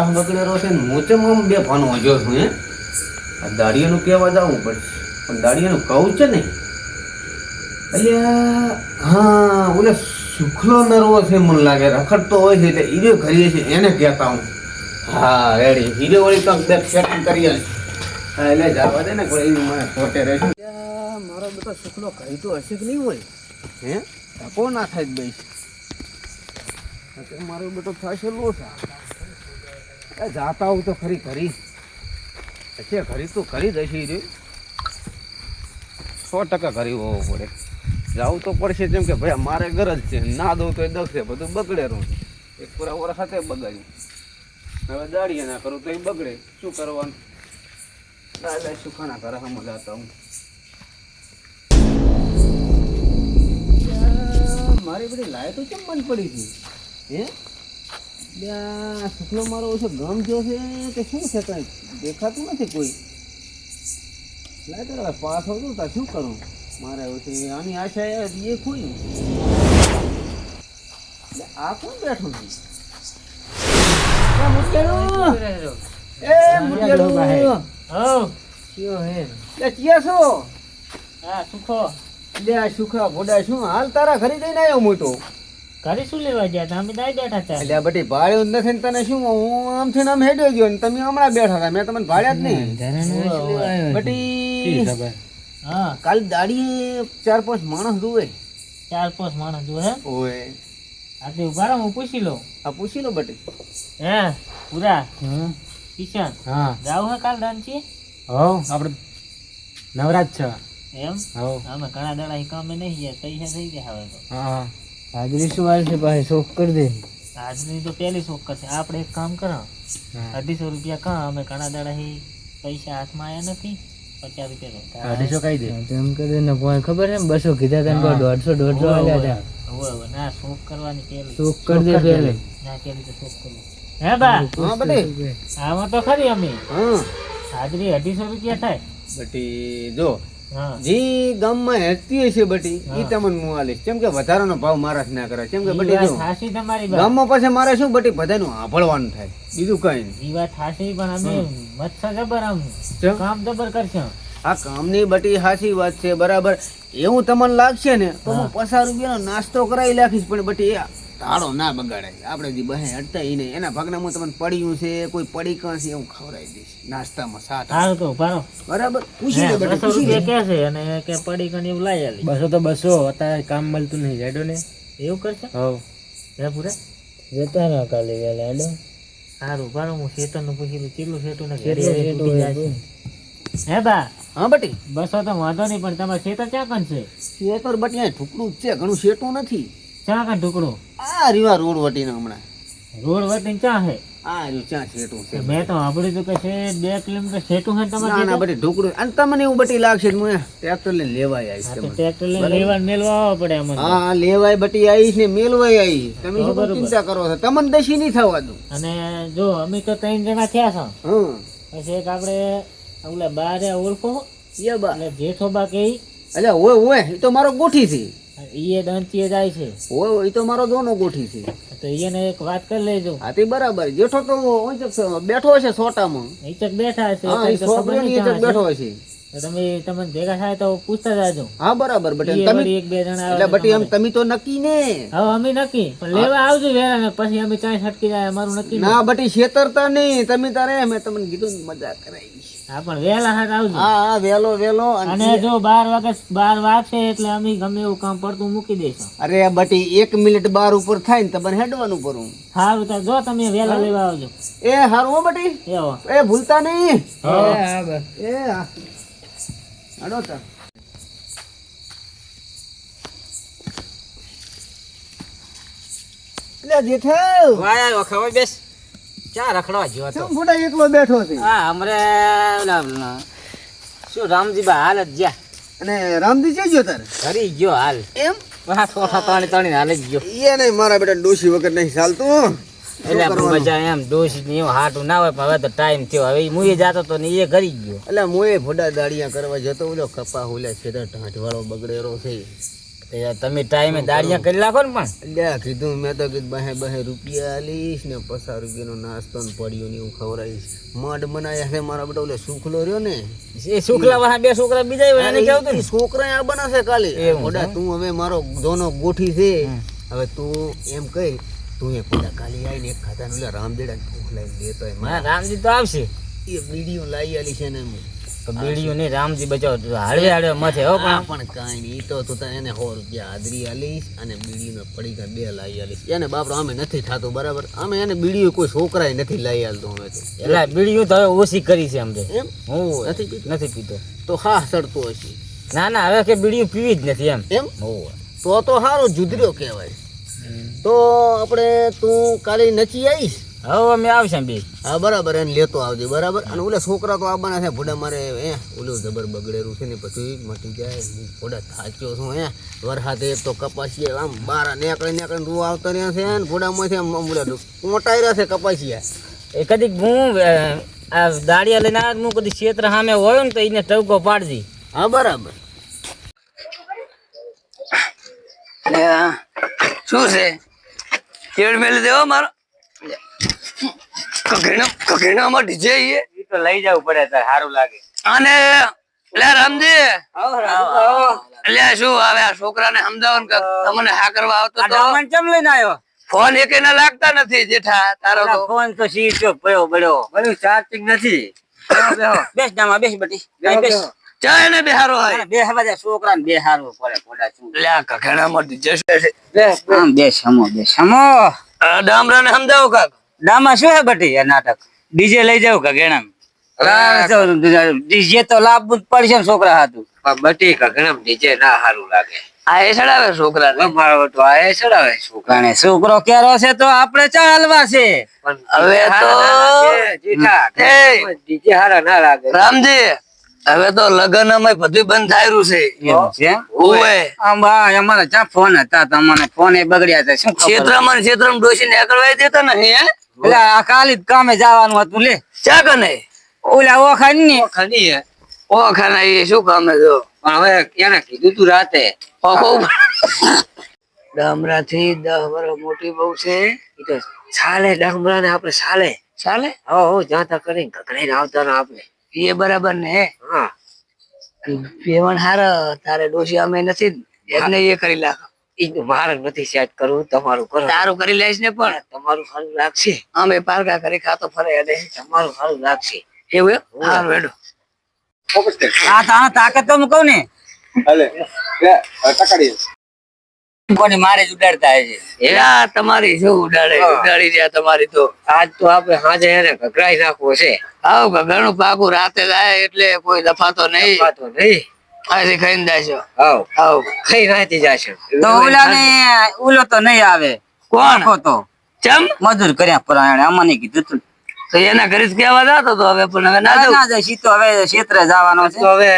કપાસ બગડેલો છે ને, હું આમ બે ફાનો હજો છું, હે? આ દાડિયાનું કહેવા જવું પડશે. પણ દાડિયાનું કહું છે ને. અલ્યા, હા, ઓલે સુખલો નરવો છે મને લાગે, રખડતો હોય છે એટલે હીરો કરીએ છે, એને કહેતા હું. હા, રેડી. હીરો વળી તો બે સેટિંગ કરીએ એટલે જવા દે ને કોઈ મને ખોટે રહેશે મારો બધો સુખલો કહી તો હશે કે નહીં હોય? હે? ધક્કો ના થાય જ ભાઈ મારો બધો થશે લોસા એ જાતા હું તો ખરી કરી પછી ખરી તો કરી દઈશી રે સો ટકા કરી હોવો પડે. જવું તો પડશે જેમ કે ભાઈ મારે ગરજ છે. ના દઉં તો એ દખશે બધું બગડે રહું એક પૂરા વરસ સાથે બગાડ્યું. હવે દાડીએ ના કરું તો એ બગડે. શું કરવાનું? દાદા સુખાના ઘરે હમ જાતા હું મારી બધી લાઈટો કેમ બંધ પડી હતી હે? યા, શુક્લો મારો ઓછો ગમ જો છે કે શું છે કઈ? દેખાતું નથી કોઈ. લાઈટો હવે પાસ હોતું તો શું કરું? મારે ઓછી આની આશા એ એ કોઈ આ કોણ બેઠું છે? સુખો. લે સુખા ભોડા શું હાલ તારા ઘરે જઈને આવ્યો તો ઘરે શું લેવા ગયા તા? અમે દાઈ બેઠા હતા એટલે બટી બધી ભાડ્યું જ નથી ને તને શું હું આમથી ને આમ હેડ્યો ગયો ને તમે હમણાં બેઠા હતા મેં તમને ભાડ્યા જ નહીં. બટી હા. કાલ દાડી ચાર પાંચ માણસ દુવે ચાર પાંચ માણસ જુએ હે? ઓય. આટલી ઊભા રહો હું પૂછી લઉં. આ પૂછી લો બટી હે પૂરા હમ. કિશન હા. જાવ હે કાલ રાંચી? હો આપણે નવરાજ છે. એમ? હો અમે ઘણા દાડા કામે નહીં ગયા પૈસા થઈ ગયા હવે તો. હા. હાજરી શું વાર છે ભાઈ શોખ કરી દે. હાજરી તો પહેલી શોખ કરશે. આપણે એક કામ કરો. અઢીસો રૂપિયા કાં અમે ઘણા દાડા પૈસા હાથમાં આવ્યા નથી. પચાસ રૂપિયા અઢીસો કહી દે. તેમ કરી ને કોઈ ખબર છે? બસો કીધા તને દોઢસો દોઢસો આવ્યા હતા. હવે હવે. ના શોખ કરવાની પહેલી. શોખ કરી દે પેલે ના પહેલી તો શોખ કરવું હે બા હા બટી આમાં તો ખરી અમે. હાજરી અઢીસો રૂપિયા થાય. બટી જો જે ગામમાં હેરતી હશે બટી એ તમને હું આલીશ. કેમ કે વધારાનો ભાવ મારા ના કરે કેમ કે બટી ગામમાં પાસે મારે શું બટી બધાનું આભળવાનું થાય. બીજું કઈ નહીં. ઈ વાત થાશી પણ અમે મચ્છર જબર આમ. કામ જબર કરશે. આ કામની બટી હાસી વાત છે બરાબર. એવું તમને લાગશે ને તો હું પચાસ રૂપિયાનો નાસ્તો કરાવી લાખીશ પણ બટી તાળો ના બગાડાય આપણે જે બહે હટતા એને એના ભાગના હું તમને પડ્યું છે કોઈ પડી કાં છે એવું ખવડાવી દઈશ. નાસ્તામાં સાત હાલ તો ભારો બરાબર? પૂછી લે બેટા પૂછી લે. કે છે? અને કે પડી કાં એવું લઈ આલી. બસો તો બસો અત્યારે કામ મળતું નહીં. જાડો ને. એવું કરશે? હવ. હે પૂરા. જતા ના કાલે વેલા હેડો. સારું ભારો હું શેતરનું પૂછી લઉં કેટલું શેતું ને ઘરે. હે બા? હા બટી. બસો તો વાંધો નહીં પણ તમારે શેતર ક્યાં કન છે? શેતર બટી અહીંયા ઠુકડું જ છે. ઘણું શેતું નથી. ક્યાં કા ઢોકળો? આ રીવા રોડ વટીને હમણાં. રોડ વટીને ક્યાં છે આ રહ્યું ક્યાં શેટું છે? મેં તો સાંભળ્યું તો કે છે બે કિલોમીટર તમારે ના ના બટી ઢોકળું. અને તમને એવું બટી લાગશે હું ટ્રેક્ટર લઈને લેવાય આવીશ હા ટ્રેક્ટર લઈને લેવા મેલવા આવવા પડે અમને. હા હા, લેવાય બટી આવીશ ને મેલવાય આવી તમે શું ચિંતા કરો છો? તમને દશી નહીં થવા દઉં. અને જો અમે તો ત્રણ જણા થયા છો. હમ. પછી એક આપણે ઓલા બારે ઓળખો. એ બા. જેઠો બા કે અલ્યા ઓય ઓય એ તો મારો ગોઠી છે. ઈએ દંતીએ જાય છે. ઓય ઓય, એ તો મારો દોનો ગોઠી છે. તો એને એક વાત કરી લેજો. હા તે બરાબર. જેઠો તો બેઠો છે સોટામાં. ઈચક બેઠા છે ક્યાં બેઠો છે. તમે તમને ભેગા થાય તો પૂછતા જાજો. હા બરાબર બટ તમે એક બે જણા એટલે બટી એમ તમે તો નક્કી ને. હા અમે નક્કી. પણ લેવા આવજો વેરા ને પછી અમે ચાય છટકી જાય અમારું નક્કી ના બટી છેતરતા નહીં. તમે તારે મેં તમને કીધું મજા કરાવી હા પણ વેલા હાથ આવજો. હા હા વેલો વેલો અને જો બાર વાગે બાર વાગશે એટલે અમે ગમે એવું કામ પડતું મૂકી દઈશું. અરે બટી એક મિનિટ બાર ઉપર થાય ને તમારે હેડવાનું પરું. સારું તો જો તમે વેલા લેવા આવજો. એ હો બટી. એ ભૂલતા નહીં. હા. બસ. એ હાડો તાર લે જેઠાવ વાય આવ્યો ખબર બેસ. ક્યાં રખડવા ગયો કેમ ફોટા એકલો બેઠો છે? હા હમરે શું રામજી રામજીબા હાલ જ ગયા. અને રામજી જઈ ગયો તારે? ઘરી ગયો હાલ. એમ? હા થોડા ત્રણે તાણી હાલ જ ગયો. એ નહીં મારા બેટા ડોશી વગર નહીં ચાલતું એટલે આપણે મજા એમ ડોસી ને એવું હાટું ના હોય પણ હવે તો ટાઈમ થયો. હવે હું મુએ જતો તો ને એ ઘરી ગયો. એટલે મોએ ભોડા દાડિયા કરવા જતો ઓલો કપા ઓલા છે ઢાંઢવાળો બગડેરો છે. તે તમે ટાઈમે દાળિયા કરી નાખો ને પણ. અલ્યા કીધું મેં તો કીધું બહે બહે રૂપિયા આલીશ ને પચાસ રૂપિયાનો નાસ્તો ને પડ્યો ને એવું ખવડાવીશ. મઢ બનાવ્યા છે મારા બેટા ઓલે સુખલો રહ્યો ને. એ છોકરા વાહ બે છોકરા બીજા એને કેવું છોકરા આ બનાવશે કાલે. ઓડા તું હવે મારો દોનો ગોઠી છે. હવે તું એમ કહી તું એ પેલા કાલે આવીને એક ઓલા રામદેડા ભૂખ લઈને લેતો રામજી તો આવશે. એ બીડીઓ લાવી આલી છે ને એમ. તો બીડીયું નહીં રામજી બચાવ. હળવે હળવે માથે હો પણ. પણ કાઈ નહીં તો તો એને સો રૂપિયા હાજરી આલીશ અને બીડીનો પડીકા બે લાવી આલીશ એને બાપડો અમે નથી થતું બરાબર? અમે એને બીડીઓ કોઈ છોકરાએ નથી લાવી આલતો અમે તો. એટલે બીડીઓ તો હવે ઓછી કરી છે અમને એમ? હું નથી પીતું? નથી પીતો. તો હા સડતો હશે. ના ના હવે કે બીડીઓ પીવી જ નથી એમ. એમ. તો તો સારું જુદર્યો કહેવાય. તો આપણે તું કાલે નચી આવીશ? હવે અમે આવશે બે હા બરાબર એને લેતો આવજે બરાબર? અને ઓલા છોકરા તો આવવાના છે ભોડા મારે એ ઓલું જબર બગડેલું છે ને પછી મટી જાય ભોડા થાચ્યો છું હે. વરસાદ એક તો કપાસી આમ બાર નેકળે નેકળે રૂ આવતા રહ્યા છે ને ભોડામાંથી આમ ઓલા મોટાઈ રહ્યા છે કપાસિયા. એ કદી હું આ દાડિયા લઈને આવ્યો હું કદી ક્ષેત્ર સામે હોય ને તો એને ટવકો પાડજી. હા બરાબર. શું છે? કેળ મેળ દેવો મારો? કકડીના કકડીનામાં ડીજે ઈએ તો લઈ જવું પડે તાર સારું લાગે. અને લે રામજી. એટલે શું હવે આ છોકરાને સમજાવો ને તમને હા કરવા આવતો તો. ચમ લઈને આવ્યો? ફોન એક ના લાગતા નથી જેઠા તારો તો. ફોન તો સીટો પડ્યો પડ્યો બધું ચાર્જિંગ નથી. બેસ ડામાં બેસ બટી બેસ. ચા એને બેહારો હોય. બે બધા છોકરા બે હારવું પડે પોડા શું. લે કકડીનામાં ડીજે છે? આમ બે સમો બે સમો આ ડામરાને સમજાવો કાક. ડામાં શું હે બટી આ નાટક? ડીજે લઈ જાવ કે ગેણામ? ડીજે તો લાવવું જ પડશે ને છોકરા હાથું. બટી કે ગણમ ડીજે ના સારું લાગે. આ એ ચડાવે છોકરાને મારો તો આ એ ચડાવે છોકરાને છોકરો કેરો છે તો આપણે ચાલવા છે. હવે તો ડીજે હારા ના લાગે રામજી હવે તો લગ્ન અમે બધું બંધ છે. ઓવે. અમારા ચા ફોન હતા? તમને ફોન એ બગડ્યા છે. શું ક્ષેત્રમાં ને ક્ષેત્રમાં ડોસીને નીકળવા દેતા નહીં હે? એટલે આ કાલી કામે જવાનું હતું લે. ચા કને ઓલા ઓખાની. ને ખની હે? ઓ ખાના એ શું કામે જો? પણ હવે એને કીધું તું રાતે. ગામડા થી દહ વર્ષ મોટી બહુ છે. તો ચાલે ડામરા ને આપણે ચાલે ચાલે હો હો કરી કરીને ઘકડીને આવતા ને આપણે. એ બરાબર ને હે? હા. પેવણ હાર તારે ડોસી અમે નથી એમને એ કરી લાખ ઈ મારે નથી સેટ કરવું તમારું કરો. તારું કરી લઈશ ને પણ. તમારું સારું લાગશે. અમે પારકા કરી ખાતો ફરે એટલે તમારું સારું લાગશે. એવું એમ? હારું હેડો. આ તાકાત તો હું કહું ને. કોને મારે જ ઉડાડતા છે એલા તમારી શું ઉડાડે ઉડાડી રહ્યા તમારી તો. આજ તો આપણે હાજર એને ઘકરાઈ નાખવો છે. આવ ઘણું પાકું રાતે જાય એટલે કોઈ દફાતો નહીં. વાતો નહીં. અહીંથી ખાઈને જાશો. આવ. આવ. ખાઈ નાતી જાશો. તો ઓલાને ઓલો તો નહીં આવે. કોણ? હતો તો. ચમ? મજૂર કર્યા પરાયણે અમને કીધું તું. તો એના ઘરે જ કહેવા જતો તો હવે પણ હવે ના ના ના જાય સીતો હવે ક્ષેત્રે જવાનો છે. તો હવે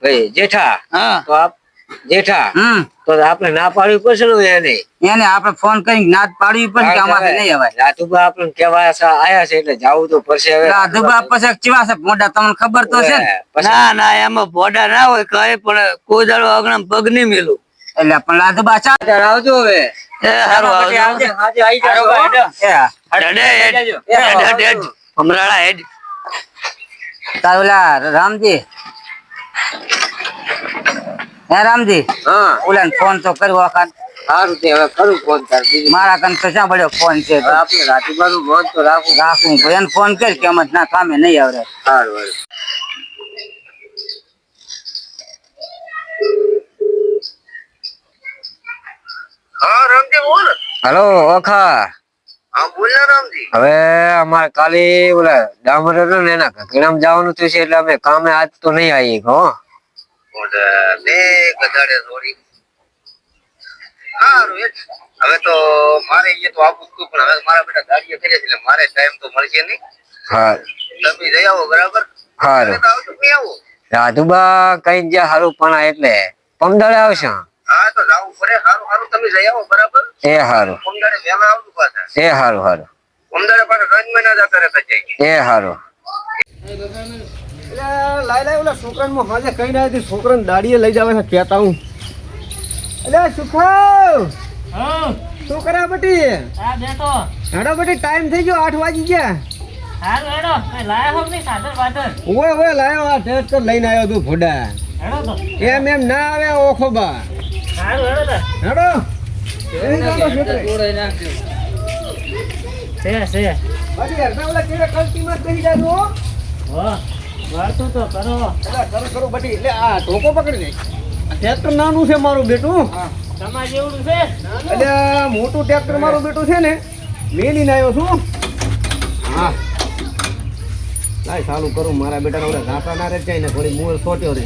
ભાઈ જેઠા હા. તો આપ જેઠા તો આપણે ના પાડવી પડશે ને એને? એને આપણે ફોન કરી ના પાડવી પડશે કે અમારે નહીં અવાય રાધુબા આપણે કેવા આયા છે એટલે જવું તો પડશે હવે. રાધુબા પછી કેવા છે? મોઢા તમને ખબર તો છે ને? ના ના એમાં ભોડા ના હોય કઈ પણ કોઈ દાડો આગળ પગ નહીં મેલું. એટલે પણ રાધુબા ચાલ આવજો હવે. એ ઓલા રામજી? હે. રામજી ઓલા ફોન તો કર્યો વખત સારું તે હવે કરું ફોન તાર મારા કન તો ક્યાં પડ્યો ફોન છે આપણે રાતીબાનું ફોન તો રાખું. રાખું. તો ફોન કર કે અમે ના કામે નહીં આવડે. સારું હેલો ઓખા. હવે અમારે કાલે ઓલા ડામર ને એના ઘગડામ જવાનું થયું છે એટલે અમે કામે આજ તો નહીં આવી હો. હવે તો મારે અહીંયા તો આપું છું પણ હવે મારા બેટા ગાડીએ કરી છે એટલે મારે ટાઈમ તો મળશે નહીં. હા. તમે જઈ આવો બરાબર? હા તમે તો આવજો નહીં આવો. રાધુબા કઈ જ્યાં હારું પણ એટલે. પમદાડે આવશે. હા તો જાવું પડે. સારું સારું તમે જઈ આવો બરાબર? એ હારું. પમદાડે વહેલા આવજો પાછા. એ હારું હારું. પમદાડે પાછા ત્રણ મહિના જતા રહેતા જાય એ હારું. લાઈ લાઈ ઓલા છોકરાને હું હાજે કઈ ના હતી છોકરાને દાડીએ લઈ જાવે છે કહેતા હું. અરે સુખાવ હા. શું કરે બટી આ બેઠો. હેડો બટી ટાઈમ થઈ ગયો આઠ વાગી ગયા. હારું હેડો. લાયા હો નહીં સાધન વાધન ઓય ઓય લાયો આ ટ્રેક્ટર લઈને આવ્યો તું ફોડા હેડો તો. એમ એમ ના આવે ઓખો બા. હારું હેડો તો. હેડો. એની ચાલો છે છે. બાકી યાર, ઓલા કેળે કલ્ટીમાં જ બેસી જાજો, હો. હો તો કરો. કરો કરો બટી એટલે આ ઢોકો પકડી આ ટ્રેક્ટર નાનું છે મારું બેટું. તમારે જેવડું છે? એટલે મોટું ટ્રેક્ટર મારું બેટું છે ને મેલીને આવ્યો છું. હા. લાય ચાલુ કરું. મારા બેટાને ઓલા ઘાટા ના રહે જાય ને થોડી મોર સોટ્યો રે.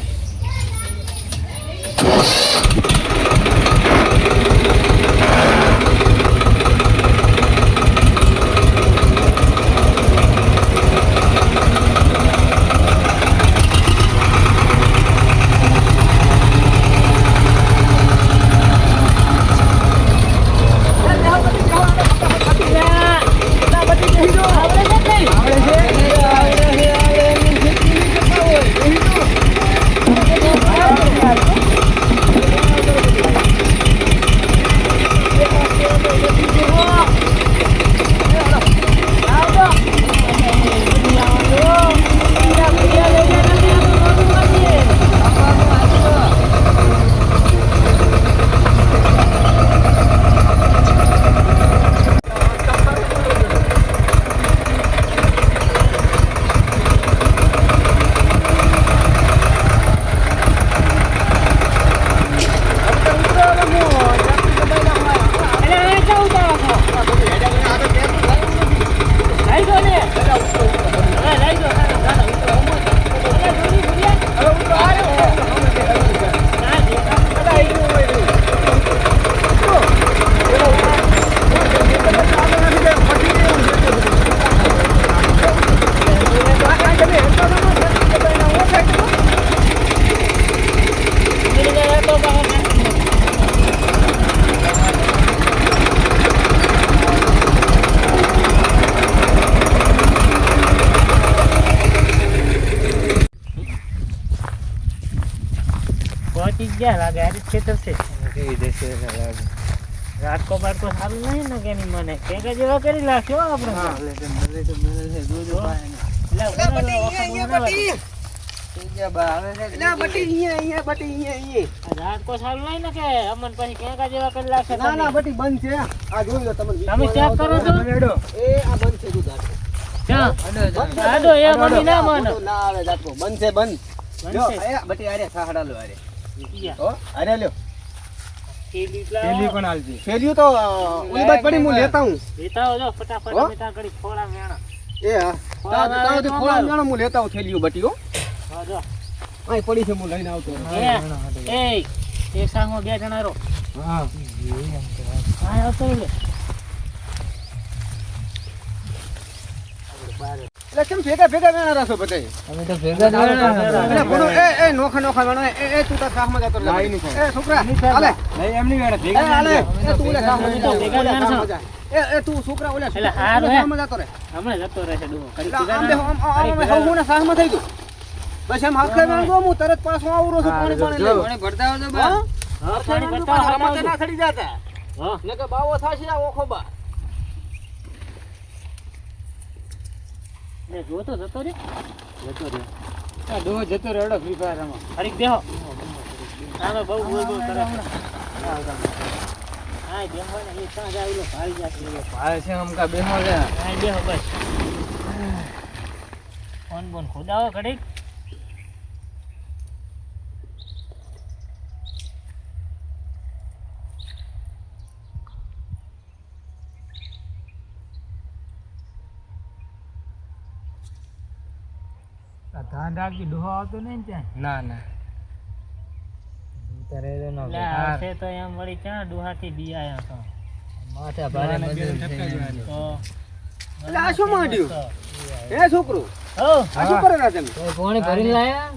ના ના બંધ છે. આ જોઈ લો તમે તમે ચેક કરો છો એ આ બંધ છે તું જાતો. ક્યાં? આડો એ મમ્મી ના છે ના આવે જાતો બંધ છે બંધ. બટી આરે સાહડા લો આરે હો અરે લ્યો. થેલી લાવો. ફેલ્યું તો ઓલી બાજુ પડી હું લેતા હું લેતા આવજો ફટાફટ હો? અમે ખોળા મેણા એ હા. ખોળા તાવ- તાવથી ખોળા તો હું લેતા હું થેલ્યું બટી હા, જો. અહીં પડી છે હું લઈને આવતો એ, એ, બે જણા રહો. હા. હા આવતો લે એટલે કેમ ભેગા ભેગા વેણા રાખો બધાય અમે તો ભેગા જ વેણા એટલે બોલો, એ એ નોખા નોખા વેણા એ એ તું તો સાહમાં જતો રહે. એ છોકરા હાલે. એ હાલે. એ તું ઓલા સાહમાં જતો, ભેગા વેણા સાહમાં એ એ તું છોકરા ઓલે. સાહમાં જતો રહે. હમણે જતો રહેશે ડૂબો ઘડીક એટલે આમ દેખો, આમ- આમ- હું ને સાહમાં થઈ ગયું. પછી એમ હાથે વેણ હું. તરત પાછો આવરો છું પાણી પાણી લઈને. પાણી ભરતા આવજો બા. હા? પાણી ભરતા આવજો. ના ખડી જાતા. હા. નકે બાવો થાશે આ ઓખો બા ને જોતો જતો રે. જતો રે. આ ડોહો જતો રે એડો ફ્રી ફાયર રમો હરીક દેહો આમે બહુ બોલ બોલ કરે હા બેહો ને એ ત્યાં જાય ઓલો ભાઈ જશે ભાઈ છે અમકા બેહો લે હા બેહો બસ. ફોન બોન ખોદાવો ઘડીક. રાખી ડોહો આવતો નહીં ત્યાં? ના ના. તો ન એટલે આ છે તો એમ વળી ક્યાં ડોહાથી બી આયા તો? માથા ભારે તો. એટલે આ શું માંડ્યું? હે છોકરું? આ શું કરે તમે પાણી ભરીને લાયા?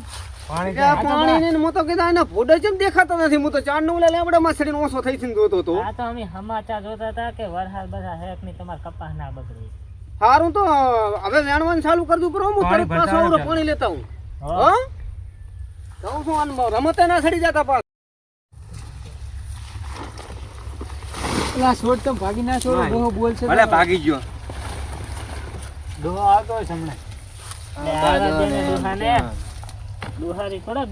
પાણી ને હું તો કીધા એના ફોટો કેમ દેખાતા નથી? હું તો ચારનું લેબડા લેબડામાં સડીને ઓછો થઈ થઈને જોતો હતો. આ તો અમે સમાચાર જોતા હતા કે વરસાદ બધા હેકની તમાર કપાસ ના બગડે. સારું તો હવે વેણવાનું ચાલુ કરજો બરો હું તરત પાછો આવડો પાણી લેતા હું. હા? કહું છું રમતે ના સડી જતા પાછ. પેલા છોડ તો ભાગી ના છોડ બહુ બોલ છે ભલે ભાગી ગયો. ડોહો આવતો હોય સમણે થોડા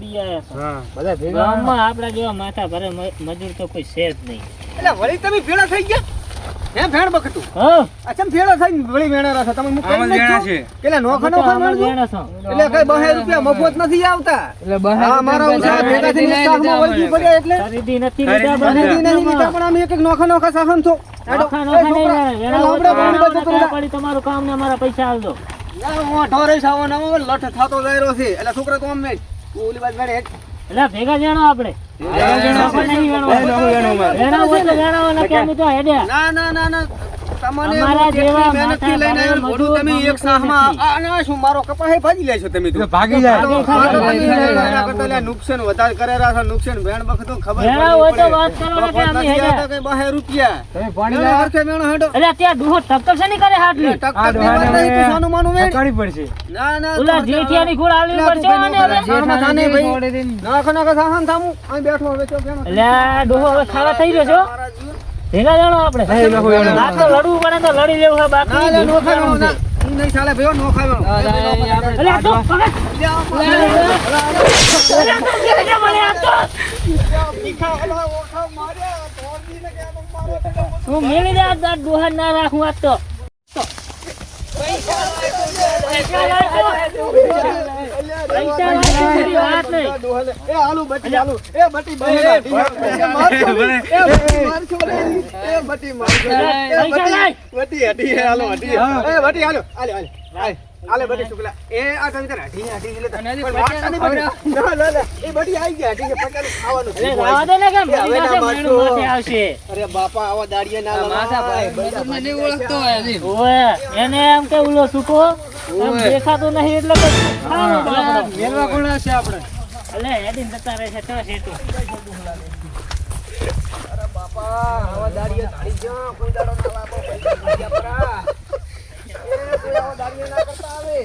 બધા ભેગા. ગામમાં આપણા જેવા માથા ભરે મજૂર તો કોઈ છે જ નહીં. એટલે વળી તમે ભેળા થઈ ગયા? હે ભેણ બકતું હા. અચમ ભેળા થઈને વળી વેણા છો? તમે મુક કરી નાખજો પેલા નોખા નોખા આમાં વેણજો એટલે કઈ બહે રૂપિયા મફત નથી આવતા. એટલે બહાર મારા ઉછા ભેગા થઈને ઉત્સાહમાં વળગી પડ્યા એટલે ખરીદી નથી ખરીદી નથી. લીધા પણ અમે એક એક નોખા નોખા સાહન છો. નોખા નોખા નહીં વેણે. વેણા હોય તો વેણાઓ ના કામ પડી તમારું કામ ને અમારા પૈસા આવજો ઢોરે સાવો નવો લઠ થતો જાય રહ્યો છે. એટલે છોકરા તો ઓલી બાજુ હેઠ. એટલે ભેગા જણો આપણે નોખા નહીં વેણો. એ નોખું વેણું. વેણા વેણાઓ ના કામ તો હેડ્યા ના ના ના ના તમને અમારા હું જેવા મહેનતથી લઈને આવ્યો ભોળું તમે એક સાહમાં આ શું મારો કપાહે ભાજી લેશો તમે તો ભાગી જાય. નુકસાન વધારે કરેલા છે નુકસાન ભેણ વખત ખબર હોય તો વાત કરો કે અમે નથી હેડ્યા. આવતા રૂપિયા તમે પાણી વેણા લાવો હરખે હેડો એટલે ત્યાં ડૂહો ટક્કર છે નહીં કરે હાટલી ટક ટકની વાત નહીં, તું સાનું માનું વેણ. કાઢી પડશે ના ના ઓલા જેઠિયાની ગોળ આલવી પડશે અને હવે નોકરા. સાહમાં ભાઈ. નાખો નાખો સાહન થામું. અહીં બેઠો હવે તો એટલે આ હવે ખાવા થઈ ગયો છો. ભેગા જાણો આપણે. આ તો લડવું પડે તો લડી લેવું છે બાકી નહીં ચાલે. આ આ આ. હું મેળી દે આ ડોહા ના રાખું આજ તો. પૈસા બટી. બટી હટી. એ બટી હાલો આલે આલે આલે બટી શુક્લા એ આ તમે તને હટી હટી લે બટી. ના ના ના એ બટી આવી ગયા હટી પચાસ ખાવાનું એટલે થયું. રાવા દે ને કેમ એ હવે ના. મેણું માથે. આવશે. અરે બાપા આવા દાડિયા ના લગાવો. ઓવે એને એમ કે ઉલો સુકો? એમ દેખાતો નહીં એટલે મેલવા કોણ છે આપણે? એટલે હેડીને જતા રહે છે તો હેઠું. બાપા આવા દાડિયા ધાડી જા કોઈ દાડો ના લાવો પૈસા બીજા પરા. એ કોઈ આવા દાડિયા ના કરતા આવે